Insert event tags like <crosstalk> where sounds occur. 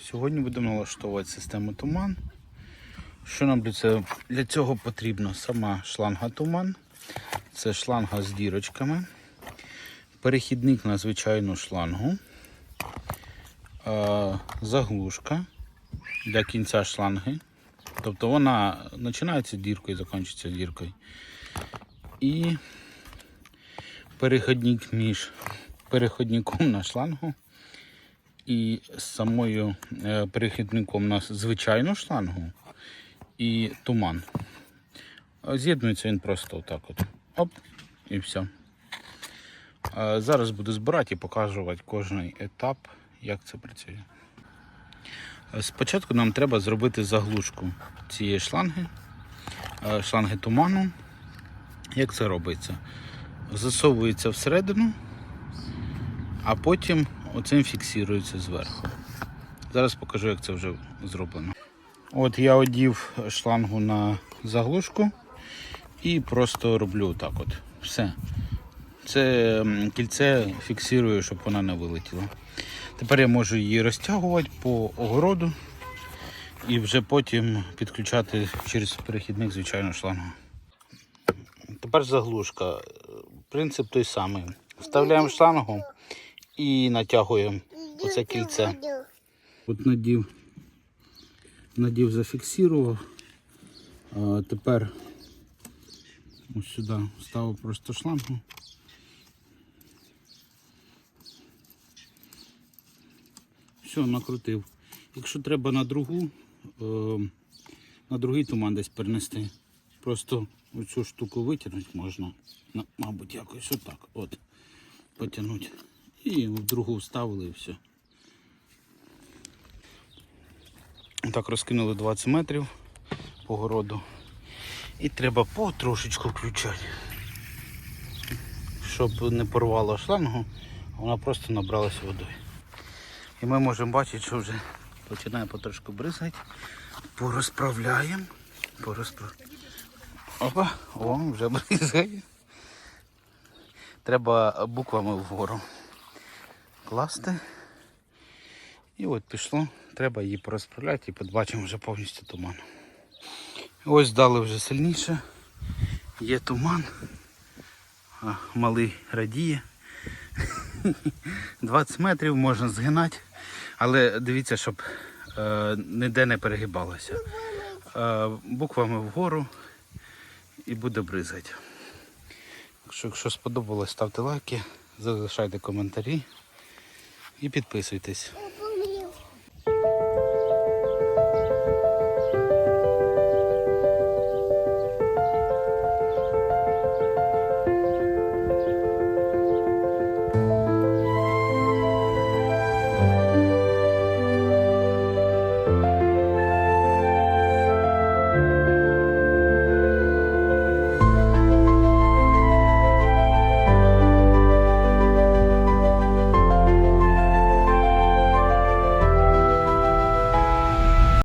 Сьогодні будемо налаштовувати систему туман. Що нам для цього, для цього потрібно? Сама шланга туман. Це шланга з дірочками. Перехідник на звичайну шлангу. Заглушка для кінця шланги. Тобто вона починається діркою і закінчується діркою. І переходник між переходником на шлангу і самою е, перехідником на звичайну шлангу і туман. З'єднується він просто отак от. Оп, і все. Зараз буду збирати і показувати кожний етап, як це працює. Е, Спочатку нам треба зробити заглушку цієї шланги, е, шланги туману. Як це робиться? Засовується всередину, а потім оцим фіксується зверху. Зараз покажу, як це вже зроблено. От я одів шлангу на заглушку і просто роблю отак от. Все. Це кільце фіксую, щоб вона не вилетіла. Тепер я можу її розтягувати по огороду і вже потім підключати через перехідник звичайну шлангу. Тепер заглушка. Принцип той самий. Вставляємо шлангу і натягуємо оце кільце. От надів, надів зафіксував. А тепер ось сюди ставив просто шлангу. Все, накрутив. Якщо треба на другу, е, на другий туман десь перенести, просто оцю штуку витягнути можна. Мабуть, якось отак. От. Потягнути. І в другу вставили і все. Так розкинули 20 метрів по городу. І треба потрошечку включати. Щоб не порвало шлангу, вона просто набралася водою. І ми можемо бачити, що вже починає потрошку бризгати. Порозправляємо. Порозправ... Опа, о, вже <laughs> бризгає. Треба буквами вгору класти. І от пішло. Треба її порозправляти і побачимо вже повністю туман. Ось дали вже сильніше. Є туман. А, малий радіє. <laughs> 20 метрів можна згинати, але дивіться, щоб е, ніде не перегибалося. Е, буквами вгору і буде бризати. Якщо, якщо сподобалось, ставте лайки, залишайте коментарі і підписуйтесь.